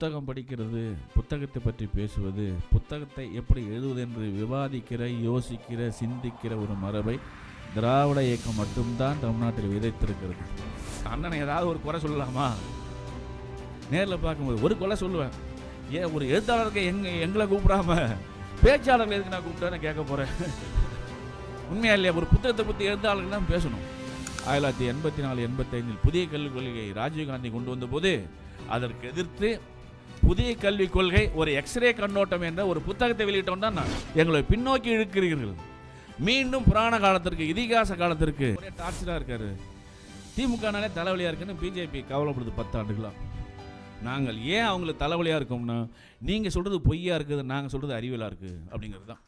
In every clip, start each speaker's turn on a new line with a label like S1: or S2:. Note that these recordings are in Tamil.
S1: புத்தகம் படிக்கிறது புத்தகத்தை பற்றி பேசுவது புத்தகத்தை எப்படி எழுதுவது என்று விவாதிக்கிற யோசிக்கிற சிந்திக்கிற ஒரு மரபை திராவிட இயக்கம் மட்டும்தான் தமிழ்நாட்டில் விதைத்திருக்கிறது. அண்ணனை ஏதாவது ஒரு குறை சொல்லலாமா? நேரில் பார்க்கும்போது ஒரு கொலை சொல்லுவேன். ஏன் ஒரு எழுத்தாளருக்கு எங்க எங்களை கூப்பிடாம பேச்சாளர்கள் எதுக்கு நான் கூப்பிட்டேன்னு கேட்க போகிறேன் உண்மையா இல்லையா? ஒரு புத்தகத்தை பற்றி எழுத்தாளர்கள் தான் பேசணும். ஆயிரத்தி தொள்ளாயிரத்தி எண்பத்தி நாலு எண்பத்தைந்தில் புதிய கல்விக் கொள்கையை ராஜீவ்காந்தி கொண்டு வந்தபோது அதற்கு எதிர்த்து புதிய கல்விக் கொள்கை ஒரு எக்ஸ்ரே கண்ணோட்டம் என்ற ஒரு புத்தகத்தை வெளியிட்டோம் தான் நான். எங்களை பின்னோக்கி இழுக்கிறீர்கள். மீண்டும் புராண காலத்திற்கு இதிகாச காலத்திற்கு. டார்ச்சராக இருக்காரு. திமுகனாலே தலைவலியாக இருக்குன்னு பிஜேபி கவலைப்படுது பத்து நாங்கள் ஏன் அவங்களுக்கு தலைவலியாக இருக்கோம்னா நீங்கள் சொல்கிறது பொய்யா இருக்குது நாங்கள் சொல்கிறது அறிவியலாக இருக்குது அப்படிங்கிறது தான்.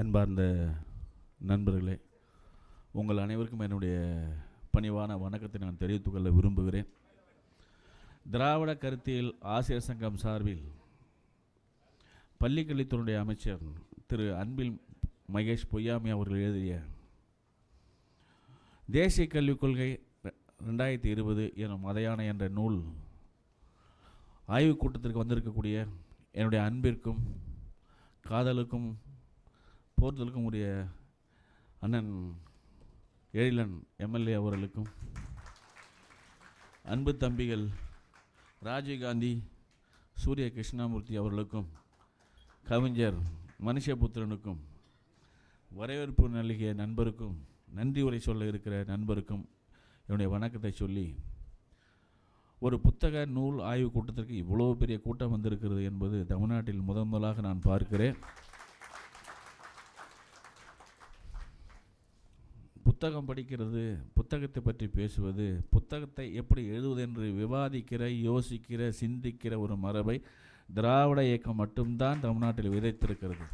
S1: அன்பார்ந்த நண்பர்களே உங்கள் அனைவருக்கும் என்னுடைய பணிவான வணக்கத்தை நான் தெரிவித்துக் கொள்ள விரும்புகிறேன். திராவிட கருத்தியல் ஆசிரியர் சங்கம் சார்பில் பள்ளிக்கல்வித்துறையுடைய அமைச்சர் திரு அன்பில் மகேஷ் பொய்யாமி அவர்கள் எழுதிய தேசிய கல்விக் கொள்கை ரெண்டாயிரத்தி இருபது எனும் மதையான என்ற நூல் ஆய்வுக் கூட்டத்திற்கு வந்திருக்கக்கூடிய என்னுடைய அன்பிற்கும் காதலுக்கும் போர்தலுக்கும் உரிய அண்ணன் எழிலன் எம்எல்ஏ அவர்களுக்கும் அன்பு தம்பிகள் ராஜீவ்காந்தி சூரிய கிருஷ்ணாமூர்த்தி அவர்களுக்கும் கவிஞர் மனுஷபுத்திரனுக்கும் வரவேற்பு நல்கிய நண்பருக்கும் நன்றி உரை சொல்ல இருக்கிற நண்பருக்கும் என்னுடைய வணக்கத்தை சொல்லி ஒரு புத்தக நூல் ஆய்வு கூட்டத்திற்கு இவ்வளோ பெரிய கூட்டம் வந்திருக்கிறது என்பது தமிழ்நாட்டில் முதன் முதலாக நான் பார்க்கிறேன். புத்தகம் படிக்கிறது புத்தகத்தை பற்றி பேசுவது புத்தகத்தை எப்படி எழுதுவது என்று விவாதிக்கிற யோசிக்கிற சிந்திக்கிற ஒரு மரபை திராவிட இயக்கம் மட்டும்தான் தமிழ்நாட்டில் விதைத்திருக்கிறது.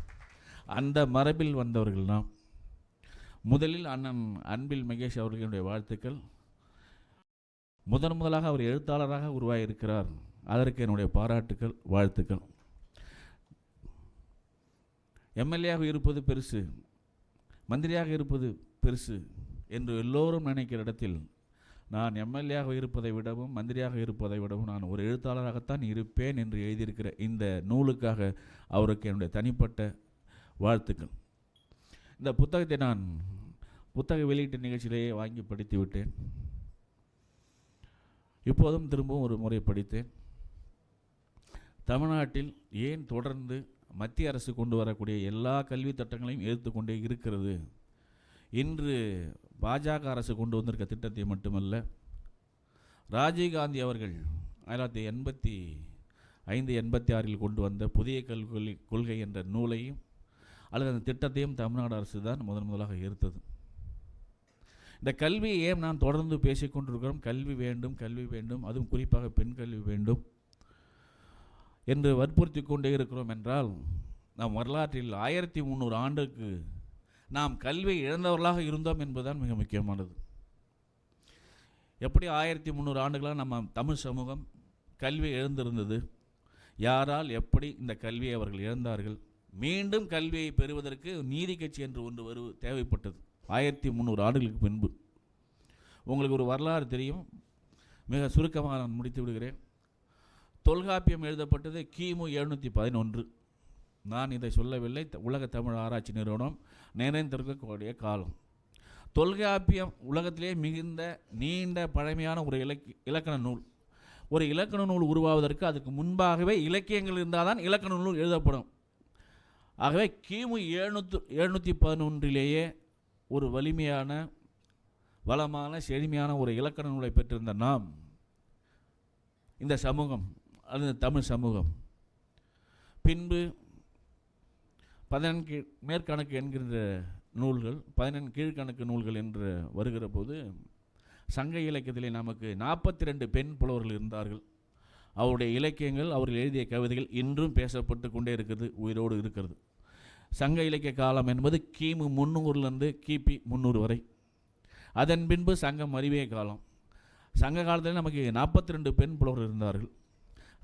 S1: அந்த மரபில் வந்தவர்கள் நாம். முதலில் அண்ணன் அன்பில் மகேஷ் அவர்களுடைய வாழ்த்துக்கள். முதன் முதலாக அவர் எழுத்தாளராக உருவாகியிருக்கிறார் அதற்கு என்னுடைய பாராட்டுக்கள் வாழ்த்துக்கள். எம்எல்ஏயாக இருப்பது பெருசு மந்திரியாக இருப்பது பெருசு. என்று எல்லோரும் நினைக்கிற இடத்தில் நான் எம்எல்ஏயாக இருப்பதை விடவும் மந்திரியாக இருப்பதை விடவும் நான் ஒரு எழுத்தாளராகத்தான் இருப்பேன் என்று எழுதியிருக்கிற இந்த நூலுக்காக அவருக்கு என்னுடைய தனிப்பட்ட வாழ்த்துக்கள். இந்த புத்தகத்தை நான் புத்தக வெளியீட்டு நிகழ்ச்சியிலேயே வாங்கி படித்து விட்டேன். இப்போதும் திரும்பவும் ஒரு முறை படித்தேன். தமிழ்நாட்டில் ஏன் தொடர்ந்து மத்திய அரசு கொண்டு வரக்கூடிய எல்லா கல்வி திட்டங்களையும் எதிர்த்து கொண்டே இருக்கிறது? இன்று பாஜக அரசு கொண்டு வந்திருக்க திட்டத்தை மட்டுமல்ல ராஜீவ்காந்தி அவர்கள் ஆயிரத்தி தொள்ளாயிரத்தி எண்பத்தி ஐந்து எண்பத்தி ஆறில் கொண்டு வந்த புதிய கல்வி கொள்கை என்ற நூலையும் அல்லது அந்த திட்டத்தையும் தமிழ்நாடு அரசு தான் முதன் முதலாக ஈர்த்தது இந்த கல்வியை ஏன் நான் தொடர்ந்து பேசிக்கொண்டிருக்கிறோம் கல்வி வேண்டும் கல்வி வேண்டும் அதுவும் குறிப்பாக பெண் கல்வி வேண்டும் என்று வற்புறுத்தி கொண்டே இருக்கிறோம் என்றால் நாம் வரலாற்றில் ஆயிரத்தி முந்நூறு ஆண்டுக்கு நாம் கல்வியை இழந்தவர்களாக இருந்தோம் என்பதுதான் மிக முக்கியமானது. எப்படி ஆயிரத்தி முந்நூறு ஆண்டுகளாக நம்ம தமிழ் சமூகம் கல்வி இழந்திருந்தது? யாரால் எப்படி இந்த கல்வியை அவர்கள் இழந்தார்கள்? மீண்டும் கல்வியை பெறுவதற்கு நீதி கட்சி என்று ஒன்று வரு தேவைப்பட்டது. ஆயிரத்தி முந்நூறு ஆண்டுகளுக்கு பின்பு. உங்களுக்கு ஒரு வரலாறு தெரியும். மிக சுருக்கமாக நான் முடித்து விடுகிறேன். தொல்காப்பியம் எழுதப்பட்டது கிமு எழுநூற்றி பதினொன்று. நான் இதை சொல்லவில்லை. உலக தமிழ் ஆராய்ச்சி நிறுவனம் நிறைந்திருக்கக்கூடிய காலம். தொல்காப்பியம் உலகத்திலே மிகுந்த நீண்ட பழமையான ஒரு இலக்கிய இலக்கண நூல். ஒரு இலக்கண நூல் உருவாவதற்கு அதுக்கு முன்பாகவே இலக்கியங்கள் இருந்தால் தான் இலக்கண நூல் எழுதப்படும். ஆகவே கிமு எழுநூற்று எழுநூற்றி பதினொன்றிலேயே ஒரு வலிமையான வளமான செழுமையான ஒரு இலக்கண நூலை பெற்றிருந்த நாம் இந்த சமூகம் அது தமிழ் சமூகம். பின்பு பதினெண் மேற்கணக்கு என்கின்ற நூல்கள் பதினெண் கீழ்கணக்கு நூல்கள் என்று வருகிற போது சங்க இலக்கியத்திலே நமக்கு நாற்பத்தி ரெண்டு பெண் புலவர்கள் இருந்தார்கள். அவருடைய இலக்கியங்கள் அவர்கள் எழுதிய கவிதைகள் இன்றும் பேசப்பட்டு கொண்டே இருக்கிறது உயிரோடு இருக்கிறது. சங்க இலக்கிய காலம் என்பது கிமு முந்நூறுலேருந்து கிபி முந்நூறு வரை. அதன் பின்பு சங்கம் அறிவிய காலம். சங்க காலத்தில் நமக்கு நாற்பத்தி ரெண்டு பெண் புலவர்கள் இருந்தார்கள்.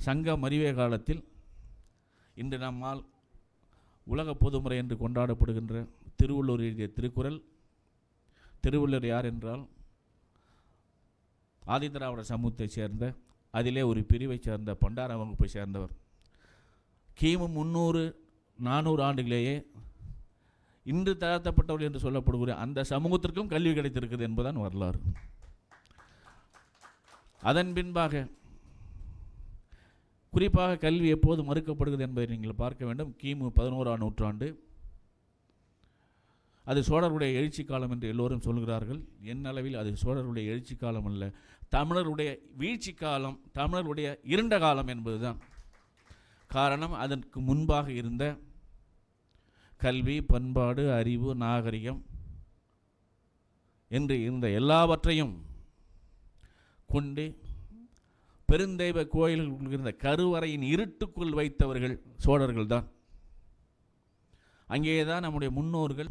S1: சங்கம் அறிவிய காலத்தில் இன்று நம்மால் உலக பொதுமுறை என்று கொண்டாடப்படுகின்ற திருவள்ளூர் எழுதிய திருக்குறள். திருவள்ளுவர் யார் என்றால் ஆதிதிராவிட சமூகத்தைச் சேர்ந்த அதிலே ஒரு பிரிவைச் சேர்ந்த பண்டார வகுப்பை சேர்ந்தவர். கிமு முந்நூறு நானூறு ஆண்டுகளேயே இன்று தாழ்த்தப்பட்டவர் என்று சொல்லப்படுகிற அந்த சமூகத்திற்கும் கல்வி கிடைத்திருக்கிறது என்பதுதான் வரலாறு. அதன் பின்பாக குறிப்பாக கல்வி எப்போது மறுக்கப்படுகிறது என்பதை நீங்கள் பார்க்க வேண்டும். கிமு பதினோராம் நூற்றாண்டு. அது சோழருடைய எழுச்சி காலம் என்று எல்லோரும் சொல்கிறார்கள். என் அளவில் அது சோழருடைய எழுச்சி காலம் அல்ல. தமிழருடைய வீழ்ச்சி காலம் தமிழருடைய இருண்ட காலம் என்பதுதான். காரணம் அதற்கு முன்பாக இருந்த கல்வி பண்பாடு அறிவு நாகரிகம் என்று இருந்த எல்லாவற்றையும் கொண்டு பெருந்தெய்வ கோயில்கள் இருந்த கருவறையின் இருட்டுக்குள் வைத்தவர்கள் சோழர்கள் தான். அங்கே தான் நம்முடைய முன்னோர்கள்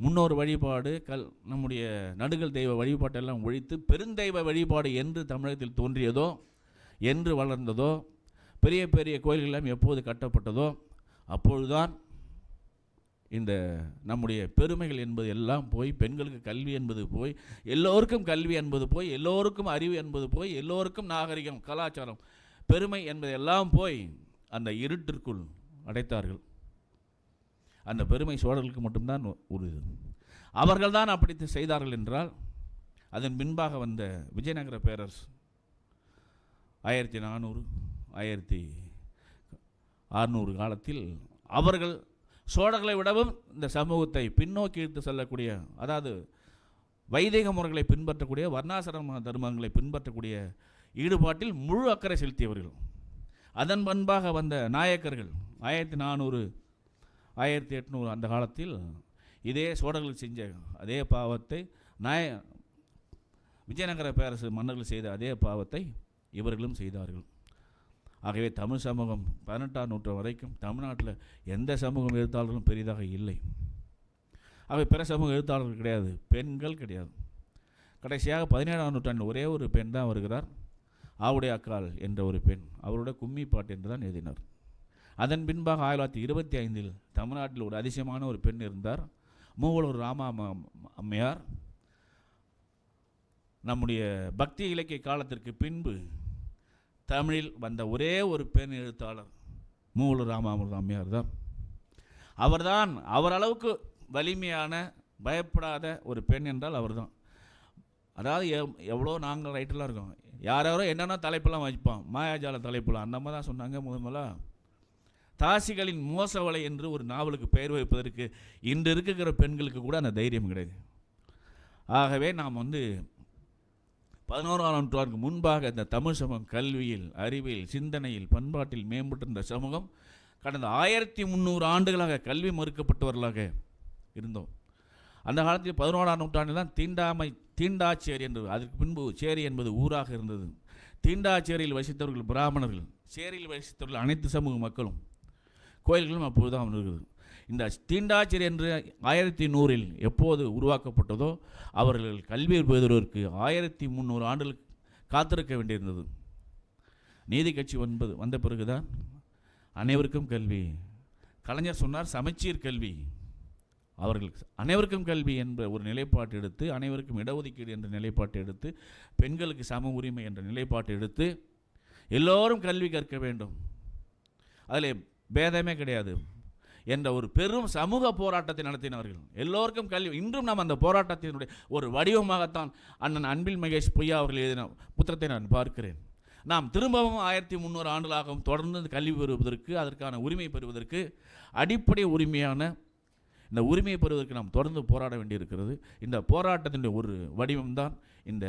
S1: முன்னோர் வழிபாடு கல் நம்முடைய நடுகள் தெய்வ வழிபாட்டெல்லாம் ஒழித்து பெருந்தெய்வ வழிபாடு என்று தமிழகத்தில் தோன்றியதோ என்று வளர்ந்ததோ பெரிய பெரிய கோயில்கள் எல்லாம் எப்போது கட்டப்பட்டதோ அப்பொழுதுதான் இந்த நம்முடைய பெருமைகள் என்பது எல்லாம் போய் பெண்களுக்கு கல்வி என்பது போய் எல்லோருக்கும் கல்வி என்பது போய் எல்லோருக்கும் அறிவு என்பது போய் எல்லோருக்கும் நாகரிகம் கலாச்சாரம் பெருமை என்பது எல்லாம் போய் அந்த இருட்டிற்குள் அடைத்தார்கள். அந்த பெருமை சோழர்களுக்கு மட்டும்தான் ஒரு அவர்கள் தான் அப்படி செய்தார்கள் என்றால் அதன் பின்பாக வந்த விஜயநகர பேரரசு ஆயிரத்தி நானூறு ஆயிரத்தி அறுநூறு காலத்தில் அவர்கள் சோழர்களை விடவும் இந்த சமூகத்தை பின்னோக்கி இழுத்து செல்லக்கூடிய அதாவது வைதிக முறைகளை பின்பற்றக்கூடிய வர்ணாசிரம தர்மங்களை பின்பற்றக்கூடிய ஈடுபாட்டில் முழு அக்கறை செலுத்தியவர்கள். அதன் பண்பாக வந்த நாயக்கர்கள் ஆயிரத்தி நானூறு ஆயிரத்தி எட்நூறு அந்த காலத்தில் இதே சோழர்கள் செஞ்ச அதே பாவத்தை நாய விஜயநகர பேரரசு மன்னர்கள் செய்த அதே பாவத்தை இவர்களும் செய்தார்கள். ஆகவே தமிழ் சமூகம் பதினெட்டாம் நூற்று வரைக்கும் தமிழ்நாட்டில் எந்த சமூகம் எழுத்தாளர்களும் பெரிதாக இல்லை. ஆகவே பிற சமூக எழுத்தாளர்கள் கிடையாது பெண்கள் கிடையாது. கடைசியாக பதினேழாம் நூற்றாண்டில் ஒரே ஒரு பெண் தான் வருகிறார் ஆவுடைய அக்கால் என்ற ஒரு பெண். அவரோட கும்மி பாட்டு என்று தான் எழுதினார். அதன் பின்பாக ஆயிரத்தி தொள்ளாயிரத்தி இருபத்தி ஐந்தில் தமிழ்நாட்டில் ஒரு அதிசயமான ஒரு பெண் இருந்தார் மூவலூர் ராமா அம்மையார். நம்முடைய பக்தி இலக்கிய காலத்திற்கு பின்பு தமிழில் வந்த ஒரே ஒரு பெண் எழுத்தாளர் மூவலூர் ராமாமிர்த அம்மையார் தான். அவர்தான் அவர் அளவுக்கு வலிமையான பயப்படாத ஒரு பெண் என்றால் அவர்தான். அதாவது எவ் எவ்வளோ நாங்கள் ரைட்டெல்லாம் இருக்கோம். யார் யாரோ என்னென்ன தலைப்பெல்லாம் வைப்போம் மாயாஜால தலைப்பெல்லாம் அந்த மாதிரி தான் சொன்னாங்க முதல்ல. தாசிகளின் மோசவலை என்று ஒரு நாவலுக்கு பெயர் வைப்பதற்கு இன்று இருக்கிற பெண்களுக்கு கூட அந்த தைரியம் கிடையாது. ஆகவே நாம் வந்து பதினோராம் நூற்றாண்டுக்கு முன்பாக இந்த தமிழ் சமூகம் கல்வியில் அறிவியல் சிந்தனையில் பண்பாட்டில் மேம்பட்டிருந்த சமூகம் கடந்த ஆயிரத்தி முந்நூறு ஆண்டுகளாக கல்வி மறுக்கப்பட்டவர்களாக இருந்தோம். அந்த காலத்தில் பதினோராம் நூற்றாண்டில் தான் தீண்டாமை தீண்டாச்சேரி என்று அதற்கு பின்பு சேரி என்பது ஊராக இருந்தது. தீண்டாச்சேரியில் வசித்தவர்கள் பிராமணர்கள் சேரியில் வசித்தவர்கள் அனைத்து சமூக மக்களும் கோயில்களும் அப்போது தான் இருக்குது இந்த தீண்டாச்சர் என்று ஆயிரத்தி நூறில் எப்போது உருவாக்கப்பட்டதோ அவர்கள் கல்வி பெறுவதற்கு ஆயிரத்தி முந்நூறு ஆண்டுகள் காத்திருக்க வேண்டியிருந்தது. நீதி கட்சி வந்தது வந்த பிறகுதான் அனைவருக்கும் கல்வி. கலைஞர் சொன்னார் சமச்சீர் கல்வி. அவர்கள் அனைவருக்கும் கல்வி என்ற ஒரு நிலைப்பாட்டு எடுத்து அனைவருக்கும் இடஒதுக்கீடு என்ற நிலைப்பாட்டை எடுத்து பெண்களுக்கு சம உரிமை என்ற நிலைப்பாட்டை எடுத்து எல்லோரும் கல்வி கற்க வேண்டும். அதில் பேதமே கிடையாது. என்ற ஒரு பெரும் சமூக போராட்டத்தை நடத்தினார்கள் எல்லோருக்கும் கல்வி. இன்றும் நாம் அந்த போராட்டத்தினுடைய ஒரு வடிவமாகத்தான் அண்ணன் அன்பில் மகேஷ் பொய்யா அவர்கள் எழுதின புத்தகத்தை நான் பார்க்கிறேன். நாம் திரும்பவும் ஆயிரத்தி முந்நூறு ஆண்டுகளாகவும் தொடர்ந்து கல்வி பெறுவதற்கு அதற்கான உரிமை பெறுவதற்கு அடிப்படை உரிமையான இந்த உரிமையை பெறுவதற்கு நாம் தொடர்ந்து போராட வேண்டியிருக்கிறது. இந்த போராட்டத்தினுடைய ஒரு வடிவம்தான் இந்த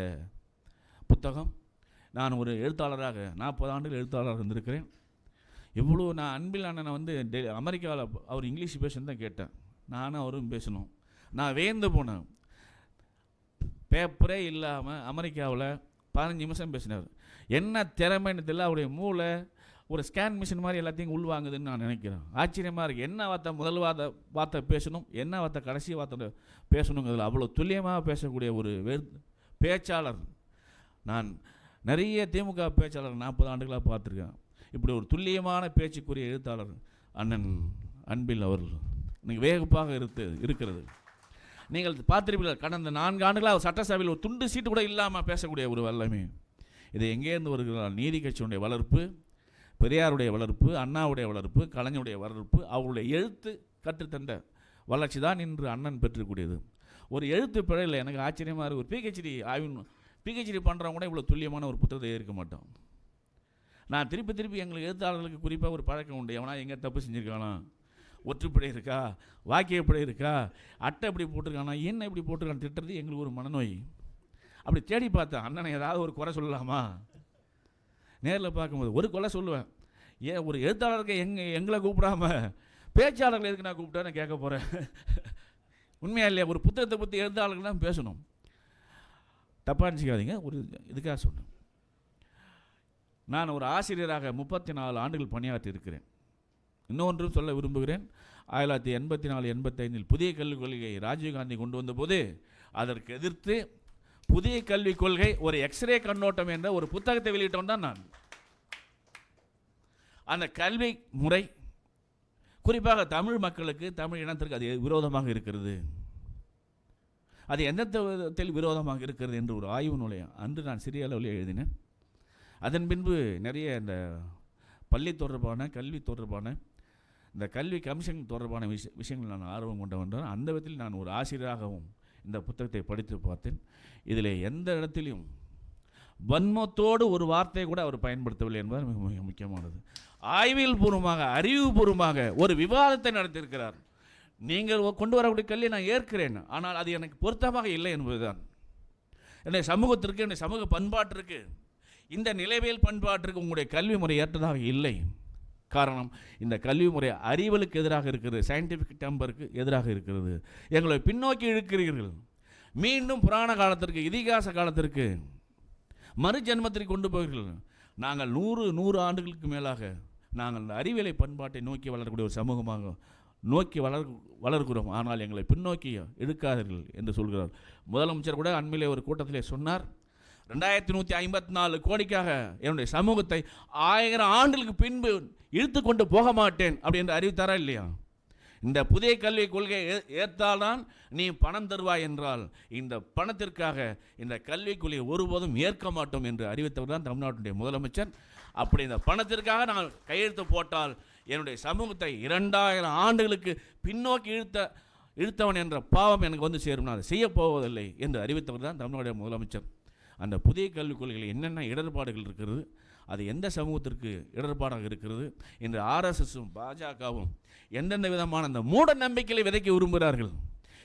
S1: புத்தகம். நான் ஒரு எழுத்தாளராக நாற்பது ஆண்டுகள் எழுத்தாளராக இருந்திருக்கிறேன். இவ்வளோ நான் அன்பில் அண்ணனை வந்து டெ அமெரிக்காவில் அவர் இங்கிலீஷ் பேசணும் தான் கேட்டேன். நானும் அவரும் பேசணும் நான் வேந்து போனேன். பேப்பரே இல்லாமல் அமெரிக்காவில் பதினஞ்சு நிமிஷம் பேசினார். என்ன திறமைன்னு தெரியல. அவருடைய மூளை ஒரு ஸ்கேன் மிஷின் மாதிரி எல்லாத்தையும் உள்வாங்குதுன்னு நான் நினைக்கிறேன். ஆச்சரியமாக இருக்குது என்ன வார்த்தை? முதல் வார்த்தை வார்த்தை பேசணும். என்ன வார்த்தை? கடைசி வார்த்தை பேசணுங்கிறதுல அவ்வளோ துல்லியமாக பேசக்கூடிய ஒரு பேச்சாளர். நான் நிறைய திமுக பேச்சாளர் நாற்பது ஆண்டுகளாக பார்த்துருக்கேன். இப்படி ஒரு துல்லியமான பேச்சுக்குரிய எழுத்தாளர் அண்ணன் அன்பில் அவர்கள் இன்னைக்கு வேகப்பாக இருக்கு இருக்கிறது. நீங்கள் பார்த்திருப்பீர்கள் கடந்த நான்கு ஆண்டுகளாக சட்டசபையில் ஒரு துண்டு சீட்டு கூட இல்லாமல் பேசக்கூடிய ஒரு வல்லமை. இது எங்கேருந்து வருகிறார்? நீதி கட்சியினுடைய வளர்ப்பு பெரியாருடைய வளர்ப்பு அண்ணாவுடைய வளர்ப்பு கலைஞருடைய வளர்ப்பு அவருடைய எழுத்து கற்றுத்தந்த வளர்ச்சி தான் இன்று அண்ணன் பெற்றக்கூடியது. ஒரு எழுத்து பிழையில் எனக்கு ஆச்சரியமாக இருக்கு. ஒரு பிஹெச்டி ஆய்வின் பிஹெச்டி பண்ணுறவங்க கூட இவ்வளோ துல்லியமான ஒரு புத்தகத்தை இருக்க மாட்டோம். நான் திருப்பி திருப்பி எங்களுக்கு எழுத்தாளர்களுக்கு குறிப்பாக ஒரு பழக்கம் உண்டு. எவனா எங்கே தப்பு செஞ்சுருக்கானா? ஒற்றுப்படை இருக்கா? வாக்கியப்படை இருக்கா? அட்டை இப்படி போட்டிருக்கானா? என்ன இப்படி போட்டிருக்கான்னு திட்டுறது எங்களுக்கு ஒரு மனநோய். அப்படி தேடி பார்த்தேன் அண்ணனை ஏதாவது ஒரு குறை சொல்லலாமா? நேரில் பார்க்கும்போது ஒரு கொலை சொல்லுவேன். ஏன் ஒரு எழுத்தாளருக்கு எங்க எங்களை கூப்பிடாம பேச்சாளர்கள் எதுக்கு நான் கூப்பிட்டேன்னு கேட்க போகிறேன் உண்மையா இல்லையா? ஒரு புத்தகத்தை பற்றி எழுத்தாளர்கள் தான் பேசணும். தப்பாக நினச்சிக்காதீங்க. ஒரு இதுக்காக சொன்னேன் நான் ஒரு ஆசிரியராக முப்பத்தி நாலு ஆண்டுகள் பணியாற்றி இருக்கிறேன் இன்னொன்றும் சொல்ல விரும்புகிறேன். ஆயிரத்தி தொள்ளாயிரத்தி எண்பத்தி நாலு எண்பத்தைந்தில் புதிய கல்விக் கொள்கையை ராஜீவ்காந்தி கொண்டு வந்தபோது அதற்கு எதிர்த்து புதிய கல்விக் கொள்கை ஒரு எக்ஸ்ரே கண்ணோட்டம் என்ற ஒரு புத்தகத்தை வெளியிட்டோம் தான் நான். அந்த கல்வி முறை குறிப்பாக தமிழ் மக்களுக்கு தமிழ் இனத்திற்கு அது விரோதமாக இருக்கிறது. அது எந்த விதத்தில் விரோதமாக இருக்கிறது என்று ஒரு ஆய்வு நூலையம் அன்று நான் சிறிய அளவில் எழுதினேன். அதன் பின்பு நிறைய இந்த பள்ளி தொடர்பான கல்வி தொடர்பான இந்த கல்வி கமிஷன் தொடர்பான விஷ விஷயங்கள் நான் ஆர்வம் கொண்டவன். அந்த விதத்தில் நான் ஒரு ஆசிரியராகவும் இந்த புத்தகத்தை படித்து பார்த்தேன். இதில் எந்த இடத்திலையும் வன்மத்தோடு ஒரு வார்த்தையை கூட அவர் பயன்படுத்தவில்லை என்பது மிக மிக முக்கியமானது. ஆய்வியல் பூர்வமாக அறிவுபூர்வமாக ஒரு விவாதத்தை நடத்தியிருக்கிறார். நீங்கள் கொண்டு வரக்கூடிய கல்வியை நான் ஏற்கிறேன். ஆனால் அது எனக்கு பொருத்தமாக இல்லை என்பதுதான். என்னுடைய சமூகத்திற்கு என்னுடைய சமூக பண்பாட்டிற்கு இந்த நிலைவியல் பண்பாட்டிற்கு உங்களுடைய கல்வி முறை ஏற்றதாக இல்லை. காரணம் இந்த கல்வி முறை அறிவலுக்கு எதிராக இருக்கிறது சயின்டிஃபிக் டெம்பருக்கு எதிராக இருக்கிறது. எங்களை பின்னோக்கி இழுக்கிறீர்கள். மீண்டும் புராண காலத்திற்கு இதிகாச காலத்திற்கு மறு ஜென்மத்திற்கு கொண்டு போகிறீர்கள். நாங்கள் நூறு நூறு ஆண்டுகளுக்கு மேலாக நாங்கள் இந்த அறிவியலை பண்பாட்டை நோக்கி வளரக்கூடிய ஒரு சமூகமாக நோக்கி வளர் வளர்கிறோம். ஆனால் எங்களை பின்னோக்கி இழுக்காதீர்கள் என்று சொல்கிறார். முதலமைச்சர் கூட அண்மையிலே ஒரு கூட்டத்திலே சொன்னார். ரெண்டாயிரத்தி நூற்றி ஐம்பத்தி நாலு கோடிக்காக என்னுடைய சமூகத்தை ஆயிரம் ஆண்டுகளுக்கு பின்பு இழுத்து கொண்டு போக மாட்டேன் அப்படி என்று அறிவித்தாரா இல்லையா? இந்த புதிய கல்விக் கொள்கையை ஏ- ஏற்றால்தான் நீ பணம் தருவாய் என்றால் இந்த பணத்திற்காக இந்த கல்விக் கொள்கையை ஒருபோதும் ஏற்க மாட்டோம் என்று அறிவித்தவர் தான் தமிழ்நாட்டுடைய முதலமைச்சர். அப்படி இந்த பணத்திற்காக நான் கையெழுத்து போட்டால் என்னுடைய சமூகத்தை இரண்டாயிரம் ஆண்டுகளுக்கு பின்னோக்கி இழுத்த இழுத்தவன் என்ற பாவம் எனக்கு வந்து சேரும். நான் அதை செய்யப் போவதில்லை என்று அறிவித்தவர் தான் தமிழ்நாடு முதலமைச்சர். அந்த புதிய கல்விக் கொள்கையில் என்னென்ன இடர்பாடுகள் இருக்கிறது அது எந்த சமூகத்திற்கு இடர்பாடாக இருக்கிறது இந்த ஆர்எஸ்எஸும் பாஜகவும் எந்தெந்த விதமான அந்த மூட நம்பிக்கைகளை விதைக்க விரும்புகிறார்கள்?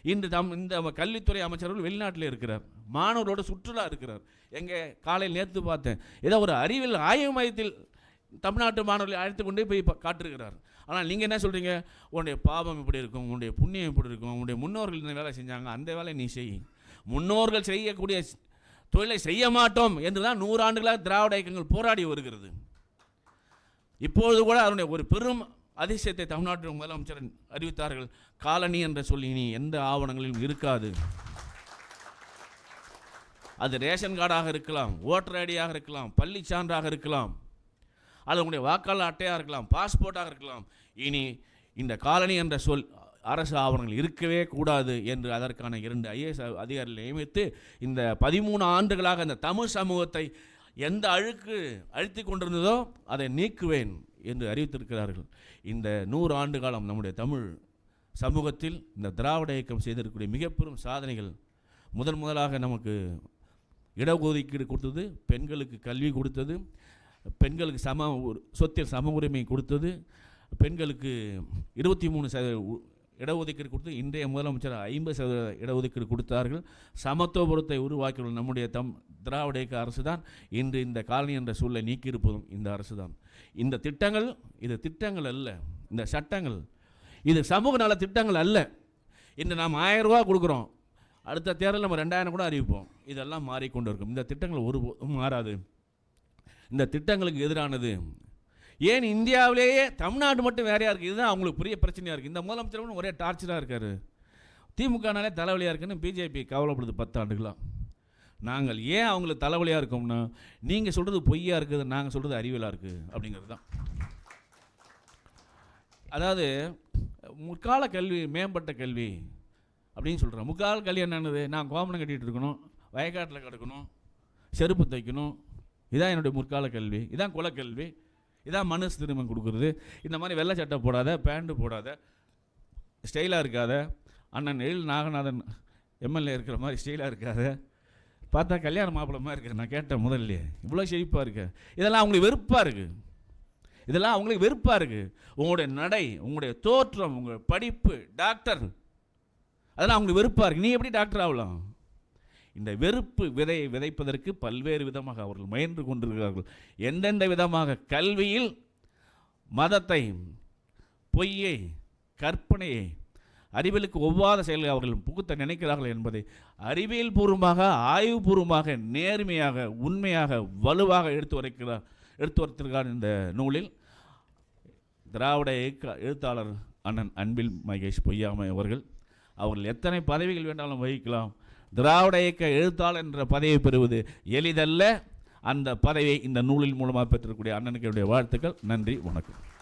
S1: இன்று தம் இந்த கல்வித்துறை அமைச்சர்கள் வெளிநாட்டில் இருக்கிறார் மாணவரோட சுற்றுலா இருக்கிறார். எங்கே? காலையில் நேற்று பார்த்தேன். ஏதோ ஒரு அறிவியல் ஆய்வு மையத்தில் தமிழ்நாட்டு மாணவர்களை அழைத்து கொண்டே போய் பா- ஆனால் நீங்கள் என்ன சொல்கிறீங்க உன்னுடைய பாவம் இப்படி இருக்கும் உன்னுடைய புண்ணியம் இப்படி இருக்கும் உன்னுடைய முன்னோர்கள் இந்த வேலை செஞ்சாங்க அந்த வேலையை நீ செய். முன்னோர்கள் செய்யக்கூடிய தொழிலை செய்ய மாட்டோம் என்று தான் நூறு ஆண்டுகளாக திராவிட இயக்கங்கள் போராடி வருகிறது. இப்பொழுது கூட அதனுடைய ஒரு பெரும் அதிசயத்தை தமிழ்நாட்டு முதலமைச்சர் அறிவித்தார்கள். காலனி என்ற சொல்லி இனி எந்த ஆவணங்களிலும் இருக்காது. அது ரேஷன் கார்டாக இருக்கலாம் ஓட்டர் ஐடியாக இருக்கலாம் பள்ளி சான்றாக இருக்கலாம் அது உங்களுடைய வாக்காளர் அட்டையாக இருக்கலாம் பாஸ்போர்ட்டாக இருக்கலாம். இனி இந்த காலனி என்ற சொல் அரசு ஆவணங்கள் இருக்கவே கூடாது என்று அதற்கான இரண்டு ஐஏஎஸ் அதிகாரிகளை நியமித்து இந்த பதிமூணு ஆண்டுகளாக இந்த தமிழ் சமூகத்தை எந்த அழுக்கு அழுத்தி கொண்டிருந்ததோ அதை நீக்குவேன் என்று அறிவித்திருக்கிறார்கள். இந்த நூறு ஆண்டு காலம் நம்முடைய தமிழ் சமூகத்தில் இந்த திராவிட இயக்கம் செய்திருக்கக்கூடிய மிகப்பெரும் சாதனைகள் முதன் முதலாக நமக்கு இடஒதுக்கீடு கொடுத்தது பெண்களுக்கு கல்வி கொடுத்தது பெண்களுக்கு சம சொத்தில் சம உரிமை கொடுத்தது பெண்களுக்கு இருபத்தி மூணு சத உ- இடஒதுக்கீடு கொடுத்து இன்றைய முதலமைச்சர் ஐம்பது சதவீத இடஒதுக்கீடு கொடுத்தார்கள். சமத்துவபுரத்தை உருவாக்கியுள்ள நம்முடைய தம் திராவிட இயக்க அரசு தான் இன்று இந்த காலனி என்ற சூழலை நீக்கியிருப்பதும் இந்த அரசு தான் இந்த திட்டங்கள் இது திட்டங்கள் அல்ல. இந்த சட்டங்கள் இது சமூக நல திட்டங்கள் அல்ல. இன்று நாம் ஆயிரம் ரூபா கொடுக்குறோம். அடுத்த தேர்தலில் நம்ம ரெண்டாயிரம் கூட அறிவிப்போம். இதெல்லாம் மாறிக்கொண்டு இருக்கும் இந்த திட்டங்கள் ஒரு மாறாது. இந்த திட்டங்களுக்கு எதிரானது ஏன் இந்தியாவிலேயே தமிழ்நாடு மட்டும் வேறையாக இருக்குது இதுதான் அவங்களுக்கு பெரிய பிரச்சனையாக இருக்குது இந்த முதலமைச்சர் ஒரே டார்ச்சராக இருக்கார். திமுகனாலே தலைவலியாக இருக்குன்னு பிஜேபி கவலைப்படுது பத்து ஆண்டுகளாக. நாங்கள் ஏன் அவங்களுக்கு தலைவலியாக இருக்கோம்னா நீங்கள் சொல்கிறது பொய்யாக இருக்குது நாங்கள் சொல்கிறது அறிவியலாக இருக்குது அப்படிங்கிறது தான். அதாவது முற்கால கல்வி மேம்பட்ட கல்வி அப்படின்னு சொல்கிறேன் முக்கால கல்வி என்னென்னது நான் கோமணம் கட்டிகிட்டு இருக்கணும் வயக்காட்டில் கிடக்கணும் செருப்பு தைக்கணும். இதான் என்னுடைய முற்கால கல்வி. இதான் குலக்கல்வி. இதான் மனசு திரும்ப கொடுக்குறது. இந்த மாதிரி வெள்ளை சட்டை போடாத பேண்ட்டு போடாத ஸ்டைலாக இருக்காத. அண்ணன் எழில் நாகநாதன் எம்எல்ஏ இருக்கிற மாதிரி ஸ்டைலாக இருக்காத. பார்த்தா கல்யாண மாப்பிளமாக மாதிரி இருக்கு நான் கேட்டேன் முதல்லையே. இவ்வளோ செழிப்பாக இருக்கு. இதெல்லாம் அவங்களுக்கு வெறுப்பாக இருக்குது இதெல்லாம் அவங்களுக்கு வெறுப்பாக இருக்குது உங்களுடைய நடை உங்களுடைய தோற்றம் உங்கள் படிப்பு டாக்டர் அதெல்லாம் அவங்களுக்கு வெறுப்பாக இருக்குது நீ எப்படி டாக்டர் ஆகலாம்? இந்த வெறுப்பு விதையை விதைப்பதற்கு பல்வேறு விதமாக அவர்கள் முயன்று கொண்டிருக்கிறார்கள். எந்தெந்த விதமாக? கல்வியில் மதத்தை பொய்யை கற்பனையை அறிவியலுக்கு ஒவ்வாத செயல்களை அவர்கள் புகுத்த நினைக்கிறார்கள் என்பதை அறிவியல் பூர்வமாக ஆய்வுபூர்வமாக நேர்மையாக உண்மையாக வலுவாக எடுத்து வரைக்கிறார் எடுத்து வரைத்திருக்கிறார் இந்த நூலில். திராவிட இயக்க எழுத்தாளர் அண்ணன் அன்பில் மகேஷ் பொய்யாமை அவர்கள். அவர்கள் எத்தனை பதவிகள் வேண்டாலும் வகிக்கலாம். திராவிட இயக்க எழுத்தாளர் என்ற பதவியை பெறுவது எளிதல்ல. அந்த பதவியை இந்த நூலின் மூலமாக பெற்றுக்கூடிய அண்ணனுக்கு வாழ்த்துக்கள். நன்றி வணக்கம்.